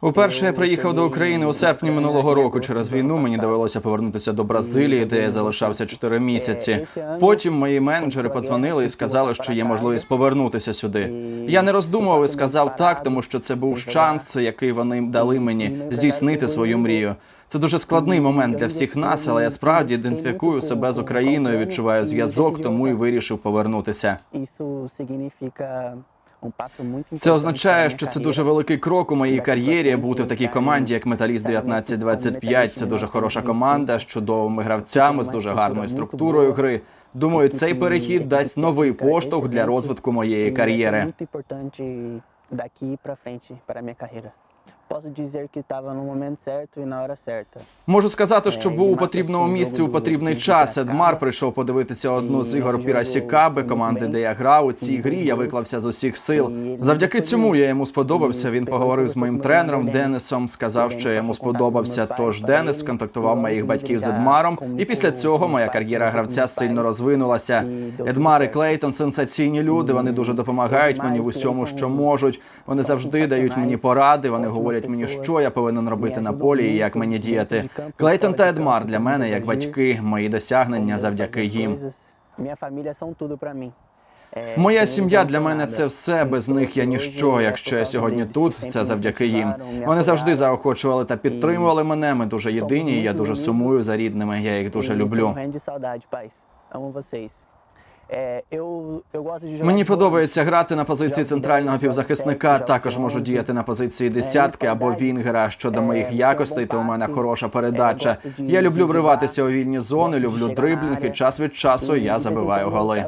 Уперше я приїхав до України у серпні минулого року. Через війну мені довелося повернутися до Бразилії, де я залишався 4 місяці. Потім мої менеджери подзвонили і сказали, що є можливість повернутися сюди. Я не роздумував і сказав так, тому що це був шанс, який вони дали мені здійснити свою мрію. Це дуже складний момент для всіх нас, але я справді ідентифікую себе з Україною, відчуваю зв'язок, тому і вирішив повернутися. Це означає, що це дуже великий крок у моїй кар'єрі. Бути в такій команді, як Металіст 1925. Це дуже хороша команда з чудовими гравцями, з дуже гарною структурою гри. Думаю, цей перехід дасть новий поштовх для розвитку моєї кар'єри. Posso dizer que estava no momento certo e na hora certa. Можу сказати, що був у потрібному місці у потрібний час. Едмар прийшов подивитися одну з ігор Пірасікаби, команди, де я грав. У цій грі я виклався з усіх сил. Завдяки цьому я йому сподобався. Він поговорив з моїм тренером Денисом, сказав, що я йому сподобався. Тож Денис сконтактував моїх батьків з Едмаром, і після цього моя кар'єра гравця сильно розвинулася. Едмар і Клейтон сенсаційні люди. Вони дуже допомагають мені в усьому, що можуть. Вони завжди дають мені поради. Вони говорять мені, що я повинен робити на полі і як мені діяти. Клейтон та Едмар для мене як батьки, мої досягнення завдяки їм. Моя сім'я для мене це все. Без них я ніщо. Якщо я сьогодні тут, це завдяки їм. Вони завжди заохочували та підтримували мене. Ми дуже єдині. і Я дуже сумую за рідними. Я їх дуже люблю. Мені подобається грати на позиції центрального півзахисника. Також можу діяти на позиції десятки або вінгера. Щодо моїх якостей, то у мене хороша передача. Я люблю вриватися у вільні зони, люблю дриблінг, і час від часу я забиваю голи.